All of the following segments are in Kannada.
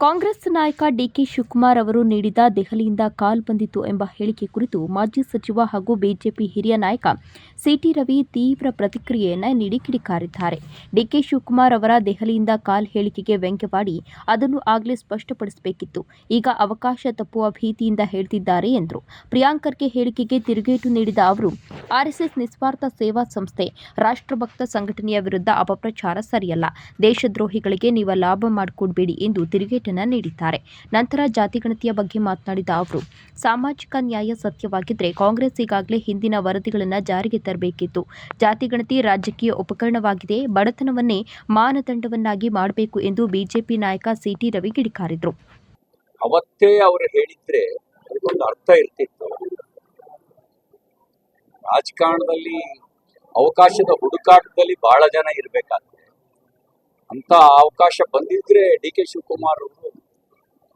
ಕಾಂಗ್ರೆಸ್ ನಾಯಕ ಡಿಕೆ ಶಿವಕುಮಾರ್ ಅವರು ನೀಡಿದ ದೆಹಲಿಯಿಂದ ಕಾಲ್ ಬಂದಿತು ಎಂಬ ಹೇಳಿಕೆ ಕುರಿತು ಮಾಜಿ ಸಚಿವ ಹಾಗೂ ಬಿಜೆಪಿ ಹಿರಿಯ ನಾಯಕ ಸಿಟಿ ರವಿ ತೀವ್ರ ಪ್ರತಿಕ್ರಿಯೆಯನ್ನು ನೀಡಿ ಕಿಡಿಕಾರಿದ್ದಾರೆ. ಡಿಕೆ ಶಿವಕುಮಾರ್ ಅವರ ದೆಹಲಿಯಿಂದ ಕಾಲ್ ಹೇಳಿಕೆಗೆ ವ್ಯಂಗ್ಯವಾಡಿ ಅದನ್ನು ಆಗಲೇ ಸ್ಪಷ್ಟಪಡಿಸಬೇಕಿತ್ತು. ಈಗ ಅವಕಾಶ ತಪ್ಪುವ ಭೀತಿಯಿಂದ ಹೇಳ್ತಿದ್ದಾರೆ ಎಂದರು. ಪ್ರಿಯಾಂಕರ್ಗೆ ಹೇಳಿಕೆಗೆ ತಿರುಗೇಟು ನೀಡಿದ ಅವರು ಆರ್ಎಸ್ಎಸ್ ನಿಸ್ವಾರ್ಥ ಸೇವಾ ಸಂಸ್ಥೆ ರಾಷ್ಟ್ರಭಕ್ತ ಸಂಘಟನೆಯ ವಿರುದ್ಧ ಅಪಪ್ರಚಾರ ಸರಿಯಲ್ಲ. ದೇಶದ್ರೋಹಿಗಳಿಗೆ ನೀವು ಲಾಭ ಮಾಡಿಕೊಡ್ಬೇಡಿ ಎಂದು ತಿರುಗೇಟನ್ನ ನೀಡಿದ್ದಾರೆ. ನಂತರ ಜಾತಿಗಣತಿಯ ಬಗ್ಗೆ ಮಾತನಾಡಿದ ಅವರು, ಸಾಮಾಜಿಕ ನ್ಯಾಯ ಸತ್ಯವಾಗಿದ್ದರೆ ಕಾಂಗ್ರೆಸ್ ಈಗಾಗಲೇ ಹಿಂದಿನ ವರದಿಗಳನ್ನು ಜಾರಿಗೆ ತರಬೇಕಿತ್ತು. ಜಾತಿಗಣತಿ ರಾಜಕೀಯ ಉಪಕರಣವಾಗಿದೆ. ಬಡತನವನ್ನೇ ಮಾನದಂಡವನ್ನಾಗಿ ಮಾಡಬೇಕು ಎಂದು ಬಿಜೆಪಿ ನಾಯಕ ಸಿಟಿ ರವಿ ಕಿಡಿಕಾರಿದ್ರು. ಅವತ್ತೇ ಅವರು ಹೇಳಿದ್ರೆ ಅದಕ್ಕೊಂದು ಅರ್ಥ ಇರ್ತಿತ್ತು. ರಾಜಕಾರಣದಲ್ಲಿ ಅವಕಾಶದ ಹುಡುಕಾಟದಲ್ಲಿ ಬಹಳ ಜನ ಇರಬೇಕಾಗ್ತದೆ. ಅಂತ ಅವಕಾಶ ಬಂದಿದ್ರೆ ಡಿ ಕೆ ಶಿವಕುಮಾರ್ ಅವರು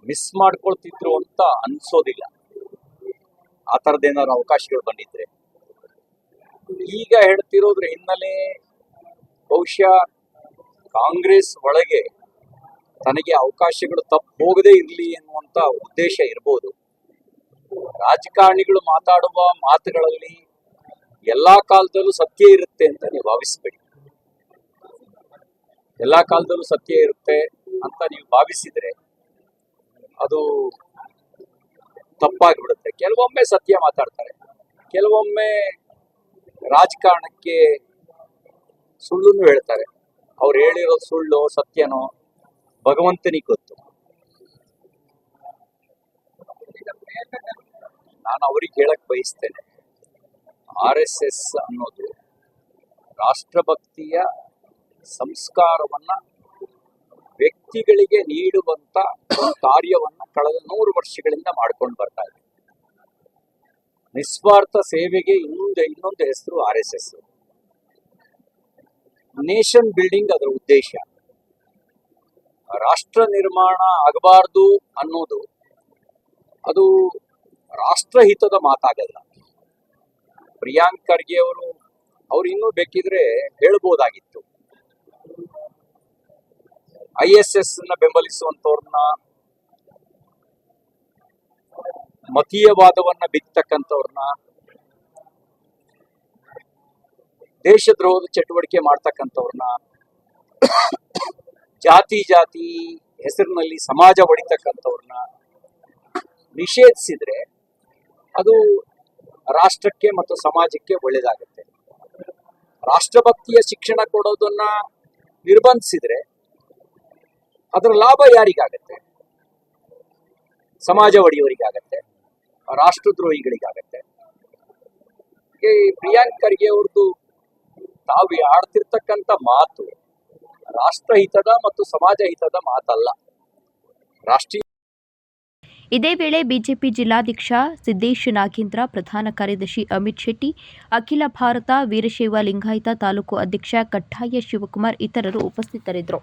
ಮಿಸ್ ಮಾಡ್ಕೊಳ್ತಿದ್ರು ಅಂತ ಅನ್ಸೋದಿಲ್ಲ. ಆ ಥರದ್ದೇನಾದ್ರು ಅವಕಾಶಗಳು ಬಂದಿದ್ರೆ. ಈಗ ಹೇಳ್ತಿರೋದ್ರ ಹಿನ್ನೆಲೆ ಬಹುಶಃ ಕಾಂಗ್ರೆಸ್ ಒಳಗೆ ತನಗೆ ಅವಕಾಶಗಳು ತಪ್ಪು ಹೋಗದೇ ಇರಲಿ ಎನ್ನುವಂತ ಉದ್ದೇಶ ಇರ್ಬೋದು. ರಾಜಕಾರಣಿಗಳು ಮಾತಾಡುವ ಮಾತುಗಳಲ್ಲಿ ಎಲ್ಲಾ ಕಾಲದಲ್ಲೂ ಸತ್ಯ ಇರುತ್ತೆ ಅಂತ ನೀವು ಭಾವಿಸ್ಬೇಡಿ. ಎಲ್ಲಾ ಕಾಲದಲ್ಲೂ ಸತ್ಯ ಇರುತ್ತೆ ಅಂತ ನೀವು ಭಾವಿಸಿದ್ರೆ ಅದು ತಪ್ಪಾಗಿಬಿಡುತ್ತೆ. ಕೆಲವೊಮ್ಮೆ ಸತ್ಯ ಮಾತಾಡ್ತಾರೆ. ಕೆಲವೊಮ್ಮೆ ರಾಜಕಾರಣಕ್ಕೆ ಸುಳ್ಳುನು ಹೇಳ್ತಾರೆ. ಅವ್ರು ಹೇಳಿರೋ ಸುಳ್ಳು, ಸತ್ಯನೋ ಭಗವಂತನಿಗೆ ಗೊತ್ತು. ನಾನು ಅವ್ರಿಗೆ ಹೇಳಕ್ ಬಯಸ್ತೇನೆ. ಆರ್ ಎಸ್ ಎಸ್ ಅನ್ನೋದು ರಾಷ್ಟ್ರಭಕ್ತಿಯ ಸಂಸ್ಕಾರವನ್ನ ವ್ಯಕ್ತಿಗಳಿಗೆ ನೀಡುವಂತ ಕಾರ್ಯವನ್ನು ಕಳೆದ ನೂರು ವರ್ಷಗಳಿಂದ ಮಾಡ್ಕೊಂಡು ಬರ್ತಾ ಇದೆ. ನಿಸ್ವಾರ್ಥ ಸೇವೆಗೆ ಇನ್ನೊಂದು ಇನ್ನೊಂದು ಹೆಸರು R S S. Nation building ಅದರ ಉದ್ದೇಶ. ರಾಷ್ಟ್ರ ನಿರ್ಮಾಣ ಆಗಬಾರ್ದು ಅನ್ನೋದು ಅದು ರಾಷ್ಟ್ರಹಿತದ ಮಾತಾಗಲ್ಲ. ಪ್ರಿಯಾಂಕ್ ಖರ್ಗೆ ಅವರು, ಅವ್ರು ಇನ್ನೂ ಬೇಕಿದ್ರೆ ಹೇಳ್ಬೋದಾಗಿತ್ತು. ಐ ಎಸ್ ಎಸ್ನ ಬೆಂಬಲಿಸುವಂತವ್ರನ್ನ ಮತೀಯವಾದವನ್ನ ಬಿತ್ತಕ್ಕಂಥವ್ರನ್ನ ದೇಶದ್ರೋಹದ ಚಟುವಟಿಕೆ ಮಾಡ್ತಕ್ಕಂಥವ್ರನ್ನ ಜಾತಿ ಜಾತಿ ಹೆಸರಿನಲ್ಲಿ ಸಮಾಜ ಹೊಡಿತಕ್ಕಂಥವ್ರನ್ನ ನಿಷೇಧಿಸಿದ್ರೆ ಅದು ರಾಷ್ಟ್ರಕ್ಕೆ ಮತ್ತು ಸಮಾಜಕ್ಕೆ ಒಳ್ಳೇದಾಗುತ್ತೆ. ರಾಷ್ಟ್ರಭಕ್ತಿಯ ಶಿಕ್ಷಣ ಕೊಡೋದನ್ನ ನಿರ್ಬಂಧಿಸಿದ್ರೆ ಅದರ ಲಾಭ ಯಾರಿಗಾಗತ್ತೆ? ಸಮಾಜ ಒಡೆಯವರಿಗಾಗತ್ತೆ ರಾಷ್ಟ್ರದ್ರೋಹಿಗಳಿಗಾಗತ್ತೆ. ಪ್ರಿಯಾಂಕ್ ಖರ್ಗೆ ಅವ್ರದ್ದು ತಾವು ಆಡ್ತಿರ್ತಕ್ಕಂಥ ಮಾತು ರಾಷ್ಟ್ರಹಿತದ ಮತ್ತು ಸಮಾಜ ಹಿತದ ಮಾತಲ್ಲ. ರಾಷ್ಟ್ರೀಯ ಇದೇ ವೇಳೆ ಬಿಜೆಪಿ ಜಿಲ್ಲಾಧ್ಯಕ್ಷ ಸಿದ್ದೇಶ್ ನಾಗೇಂದ್ರ, ಪ್ರಧಾನ ಕಾರ್ಯದರ್ಶಿ ಅಮಿತ್ ಶೆಟ್ಟಿ, ಅಖಿಲ ಭಾರತ ವೀರಶೈವ ಲಿಂಗಾಯತ ತಾಲೂಕು ಅಧ್ಯಕ್ಷ ಕಟ್ಟಾಯ ಶಿವಕುಮಾರ್ ಇತರರು ಉಪಸ್ಥಿತರಿದ್ದರು.